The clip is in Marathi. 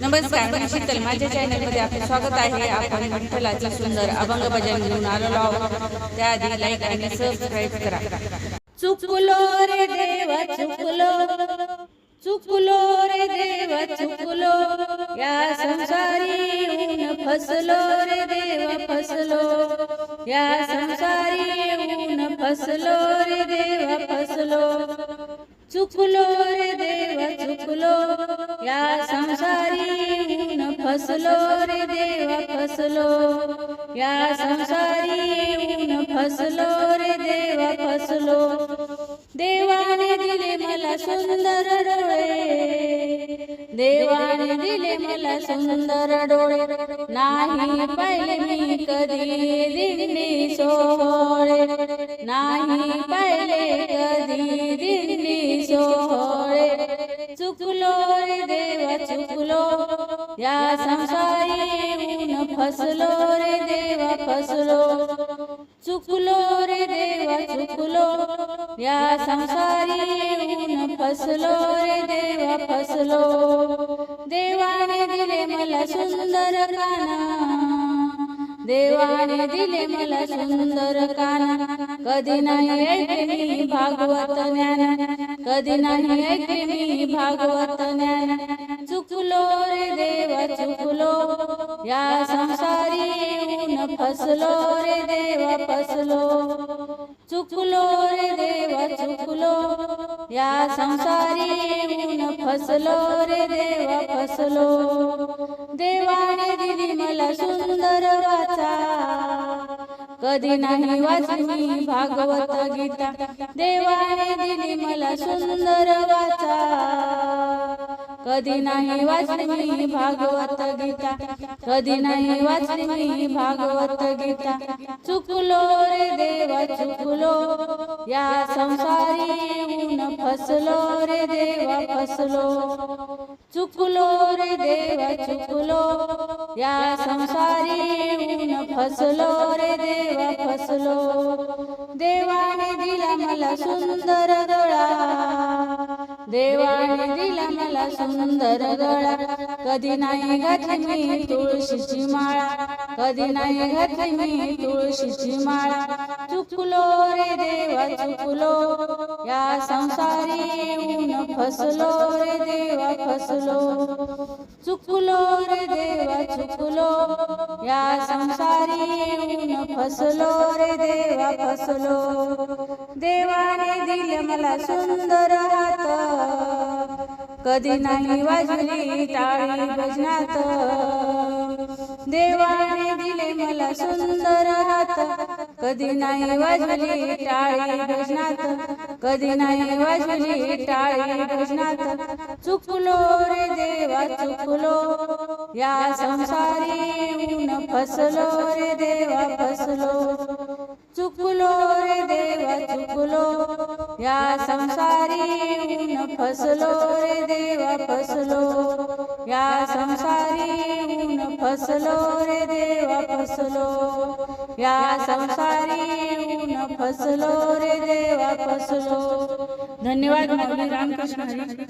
नमस्कार मी शीतल. माझ्या चॅनलमध्ये आपलं स्वागत आहे. आपण विठ्ठलाचे सुंदर अभंग भजन घेऊन आलेलो आहोत. त्याआधी लाईक आणि सबस्क्राईब करा. चुकलो रे देव चुकलो. चुकलो रे देव चुकलो. या संसारी ऊन फसलो रे देव फसलो. या संसारी ऊन फसलो रे देव फसलो. चुकलो रे देव चुकलो. या फसलो रे देव फसलो. या संसारी ऊन फसलो रे देव फसलो. देवाने दिले मला सुंदर डोळे. देवाने दिले मला सुंदर डोळे. नाही पाहिले मी कधी दिनी सोहळे. नाही पाहिले कधी दिनी सोहळे. या संसारी ऊन फसलो रे देवा फसलो. चुकलो रे देवा चुकलो. या संसारी ऊन फसलो रे देवा फसलो. देवाने दिले मला सुंदर काना. देवाने दिले मला सुंदर काना। कधी नाही ऐकले मी भागवत ज्ञान। कधी नाही ऐकले मी भागवत ज्ञान। चुकलो रे देवा, चुकलो। या संसारी ऊन फसलो रे देव, फसलो। चुकलो रे देवा, चुकलो। या संसारी फसलो रे देवा फसलो. देवाने दिली मला सुंदर वाचा. कधी नाही वाचली भागवत गीता. देवाने दिली मला सुंदर वाचा. कधी नाही वाचली भागवत गीता कधी नाही वाचली भागवत गीता. चुकलो रे देवा चुकलो. या संसारी ऊन फसलो रे देवा फसलो. चुकलो रे देवा चुकलो. या संसारी ऊन फसलो रे देवा फसलो. देवाने दिला मला सुंदर गळा. देवाने दिला मला सुंदर गळा. कधी नाही घातली मी तुळशीची माळा. कधी नाही घातली मी तुळशीची माळा. चुकलो रे देवा चुकलो. या संसारी ऊन फसलो रे देवा फसलो. चुकलो रे देवा चुकलो. या संसारी ऊन फसलो रे देवा फसलो. देवाने दिले मला सुंदर हात. कधी नाही वाजली टाळी भजनात. देवाने दिले मला सुंदर हात. कधी नाही वाजली टाळी भजनात. कधी नाही वाजली टाळी भजनात. चुकलो रे देवा चुकलो. या संसारी फसलो रे देवा फसलो. चुकलो चुकलो या संसारी फसलो रे देवा फसलो. या संसारी फसलो रे देवा फसलो. या संसारी फसलो रे देवा फसलो. धन्यवाद रामकृष्ण